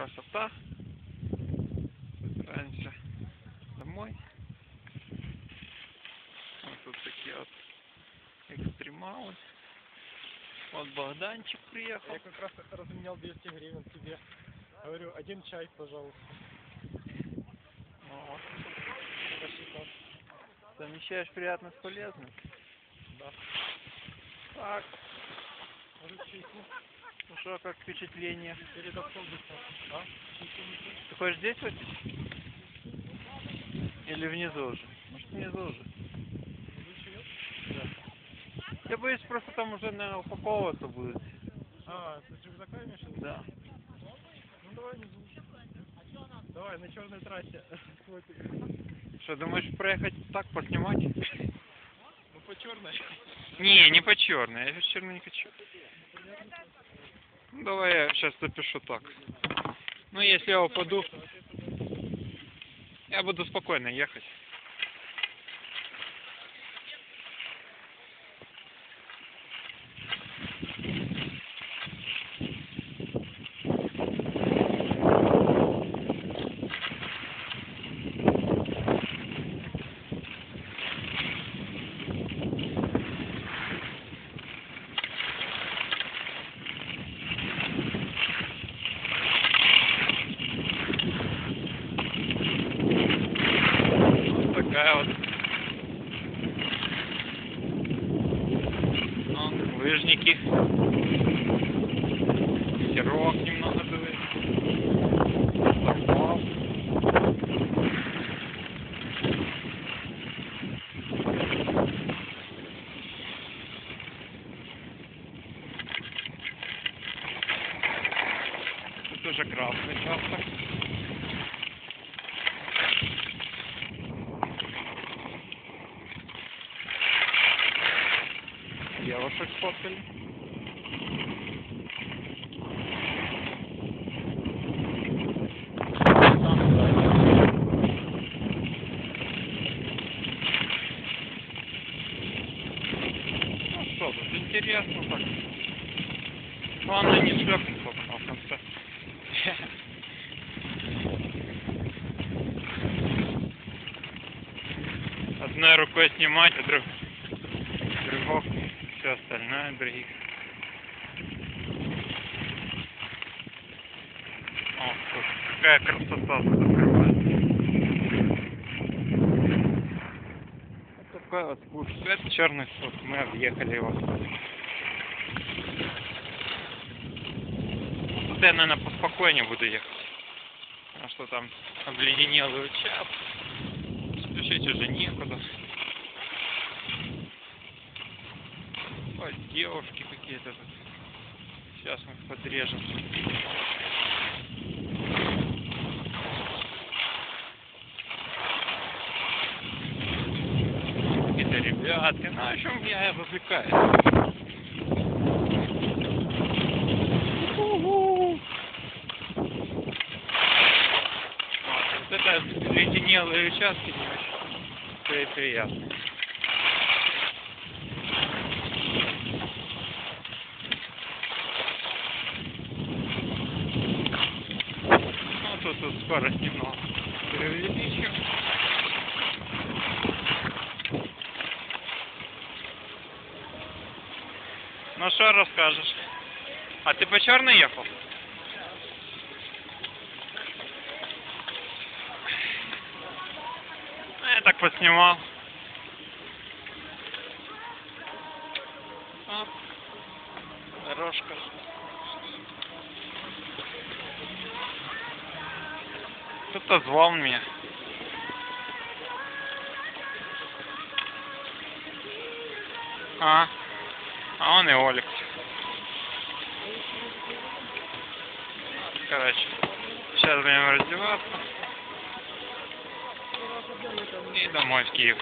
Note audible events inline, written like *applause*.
красота. Собираемся домой. Вот тут такие вот экстремалы. Вот Богданчик приехал. Я как раз разменял 200 гривен тебе. Говорю, один чай, пожалуйста. Вот. Рассчитал. Совмещаешь приятно с полезным. Да. Так, Чайку ну что, как впечатление? перед автобусом? А? Ты хочешь здесь выпить? Или внизу уже? Может внизу уже? Нет? Я боюсь, просто там уже, наверное, упаковываться будет. А, ты с рюкзака имеешь? Да. Ну давай внизу. Давай, на черной трассе. *laughs* Что, думаешь проехать так, поснимать? Ну по черной. Не, не по черной, я черный не хочу. Давай я сейчас запишу так. Ну, если я упаду, я буду спокойно ехать. Вот такая вот. Вон, лыжники. Ветерок немного дует. Попал. Тут уже красный участок. Девушек сфоткали. Ну что тут, интересно так. Главное не шлепнуться потом в конце. Одной рукой снимать, а друг... другой все остальное других. О, какая красота тут открывается. Вот такой вот путь. Это черный суд. Мы объехали его. Тут я, наверное, поспокойнее буду ехать. Потому что там обледенелый участок. Спешить уже некуда. Ой, девушки какие-то тут. Сейчас мы их подрежем. Какие-то ребятки. Ну, в общем, я развлекаюсь. Уху. Вот это леденелые участки не очень при- приятно. Ну, тут, скорость немного преувеличим. Ну, что расскажешь? А ты по черной ехал? Ну, Я так поснимал. Оп. Дорожка. Кто-то звал меня. А, а он и Олег. Короче, сейчас будем раздеваться. И домой в Киев.